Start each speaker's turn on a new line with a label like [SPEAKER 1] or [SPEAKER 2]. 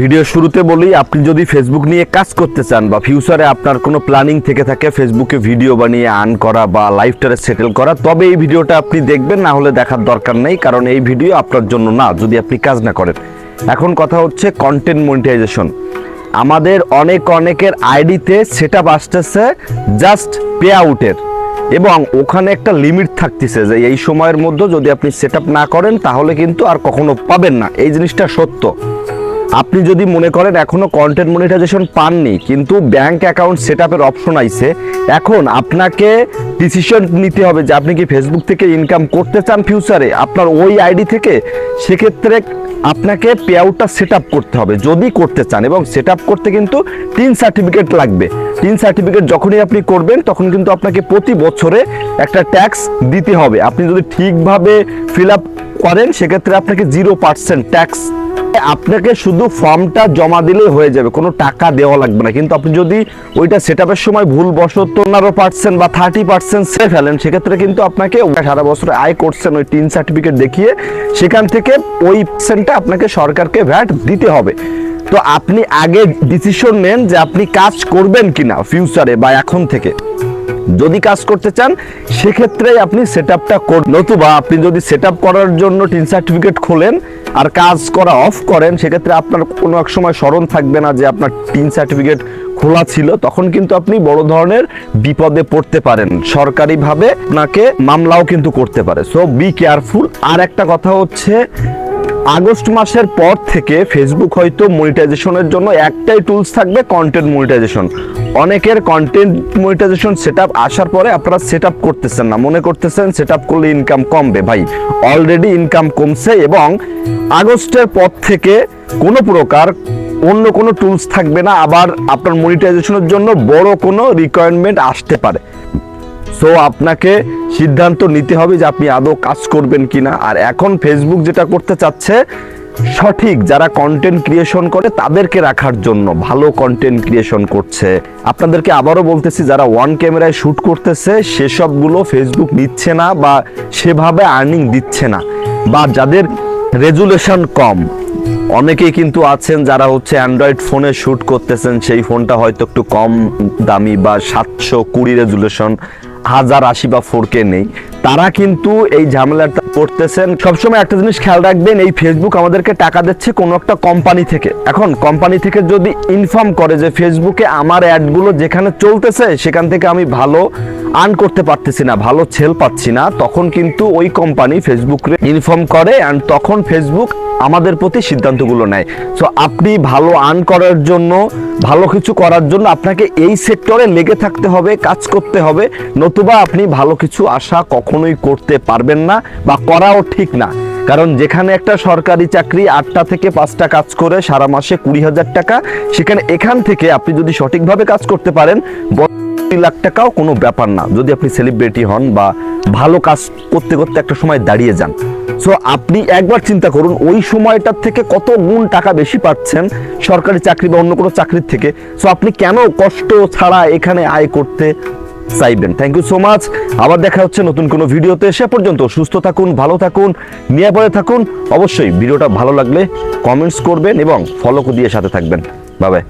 [SPEAKER 1] Video শুরুতে বলি, আপনি যদি ফেসবুক নিয়ে কাজ করতে চান বা ফিউচারে আপনার কোনো প্ল্যানিং থেকে থাকে ফেসবুকে ভিডিও বানিয়ে আর্ন করা বা লাইফটারে সেটেল করা, তবে এই ভিডিওটা আপনি দেখবেন, না হলে দেখার দরকার নেই, কারণ এই ভিডিও আপনার জন্য না, যদি আপনি কাজ না করেন। এখন কথা হচ্ছে কন্টেন্ট মনিটাইজেশন আমাদের অনেক অনেকের আইডিতে সেট আসতেছে জাস্ট পে আউটের এবং ওখানে একটা লিমিট থাকতেছে যে এই সময়ের মধ্যে যদি আপনি সেট না করেন, তাহলে কিন্তু আর কখনো পাবেন না। এই জিনিসটা সত্য। আপনি যদি মনে করেন এখনও কন্টেন্ট মনিটাইজেশন পাননি, কিন্তু ব্যাংক অ্যাকাউন্ট সেট আপের অপশন আইছে, এখন আপনাকে ডিসিশন নিতে হবে যে আপনি কি ফেসবুক থেকে ইনকাম করতে চান ফিউচারে আপনার ওই আইডি থেকে, সেক্ষেত্রে আপনাকে পে আউটটা সেট আপ করতে হবে, যদি করতে চান। এবং সেট আপ করতে কিন্তু তিন সার্টিফিকেট লাগবে। তিন সার্টিফিকেট যখনই আপনি করবেন, তখন কিন্তু আপনাকে প্রতি বছরে একটা ট্যাক্স দিতে হবে। আপনি যদি ঠিকভাবে ফিল আপ করেন, সেক্ষেত্রে আপনাকে জিরো পার্সেন্ট ট্যাক্স আপনাকে শুধু ফর্মটা জমা দিলেই হয়ে যাবে, কোনো টাকা দেওয়া লাগবে না। কিন্তু আপনি যদি ওইটা সেট আপের সময় ভুল বশত পনেরো পার্সেন্ট বা থার্টি পার্সেন্ট সে ফেলেন, সেক্ষেত্রে কিন্তু আপনাকে সারা বছর আয় করছেন ওই তিন সার্টিফিকেট দেখিয়ে, সেখান থেকে ওই পার্সেন্টটা আপনাকে সরকারকে ভ্যাট দিতে হবে। তো আপনি আগে ডিসিশন নেন যে আপনি কাজ করবেন কিনা ফিউচারে বা এখন থেকে। যদি কাজ করতে চান সেক্ষেত্রে আপনি সেট আপটা করুন নতুবা আপনি যদি সেট করার জন্য টিন সার্টিফিকেট খোলেন আর কাজ করা অফ করেন, সেক্ষেত্রে আপনার কোনো এক সময় স্মরণ থাকবে না যে আপনার টিন সার্টিফিকেট খোলা ছিল। তখন কিন্তু আপনি বড় ধরনের বিপদে পড়তে পারেন। সরকারিভাবে আপনাকে মামলাও কিন্তু করতে পারে। সো বি কেয়ারফুল আর একটা কথা হচ্ছে আগস্ট মাসের পর থেকে ফেসবুক হয়তো মনিটাইজেশনের জন্য একটাই টুলস থাকবে কন্টেন্ট মনিটাইজেশন অনেকের কন্টেন্ট মনিটাইজেশন সেট আসার পরে আপনারা সেট করতেছেন না, মনে করতেছেন সেট করলে ইনকাম কমবে। ভাই অলরেডি ইনকাম কমছে এবং আগস্টের পর থেকে কোনো প্রকার অন্য কোনো টুলস থাকবে না, আবার আপনার মনিটাইজেশনের জন্য বড় কোনো রিকোয়ারমেন্ট আসতে পারে। সো আপনাকে সিদ্ধান্ত নিতে হবে যে আপনি আদৌ কাজ করবেন কি না আর এখন ফেসবুক যেটা করতে চাচ্ছে, সঠিক যারা কন্টেন্ট ক্রিয়েশন করে, তাদেরকে রাখার জন্য ভালো কন্টেন্ট ক্রিয়েশন করছে। আপনাদেরকে আবারও বলতেছি, যারা ওয়ান ক্যামেরায় শ্যুট করতেছে, সেসবগুলো ফেসবুক নিচ্ছে না বা সেভাবে আর্নিং দিচ্ছে না। বা যাদের রেজুলেশন কম, অনেকেই কিন্তু আছেন যারা হচ্ছে অ্যান্ড্রয়েড ফোনে শ্যুট করতেছেন, সেই ফোনটা হয়তো একটু কম দামি বা সাতশো কুড়ি রেজুলেশন হাজার আশি বা ফোর কে নেই। তারা কিন্তু এই ঝামেলাটা করতেছেন। সবসময় একটা জিনিস খেয়াল রাখবেন, এই ফেসবুক আমাদেরকে টাকা দিচ্ছে কোনো একটা কোম্পানি থেকে। এখন কোম্পানি থেকে যদি ইনফর্ম করে যে ফেসবুকে আমার অ্যাডগুলো যেখানে চলতেছে, সেখান থেকে আমি ভালো আর্ন করতে পারতেছি না, ভালো সেল পাচ্ছি না, তখন কিন্তু ওই কোম্পানি ফেসবুকে ইনফর্ম করে অ্যান্ড তখন ফেসবুক আমাদের প্রতি সিদ্ধান্তগুলো নেয়। সো আপনি ভালো আর্ন করার জন্য, ভালো কিছু করার জন্য আপনাকে এই সেক্টরে লেগে থাকতে হবে, কাজ করতে হবে, নতুবা আপনি ভালো কিছু আশা কখনোই করতে পারবেন না বা করাও ঠিক না। কারণ যেখানে একটা সরকারি চাকরি আটটা থেকে পাঁচটা কাজ করে সারা মাসে কুড়ি হাজার টাকা, সেখানে এখান থেকে আপনি যদি সঠিকভাবে কাজ করতে পারেন দুই লাখ টাকাও কোনো ব্যাপার না। যদি আপনি সেলিব্রিটি হন বা ভালো কাজ করতে করতে একটা সময় দাঁড়িয়ে যান। সো আপনি একবার চিন্তা করুন, ওই সময়টার থেকে কত গুণ টাকা বেশি পাচ্ছেন সরকারি চাকরি বা অন্য কোনো চাকরির থেকে। সো আপনি কেন কষ্ট ছাড়া এখানে আয় করতে চাইবেন? থ্যাংক ইউ সো মাচ আবার দেখা হচ্ছে নতুন কোনো ভিডিওতে। সে পর্যন্ত সুস্থ থাকুন, ভালো থাকুন, নিরাপদে থাকুন। অবশ্যই ভিডিওটা ভালো লাগলে কমেন্টস করবেন এবং ফলো দিয়ে সাথে থাকবেন। বাবাই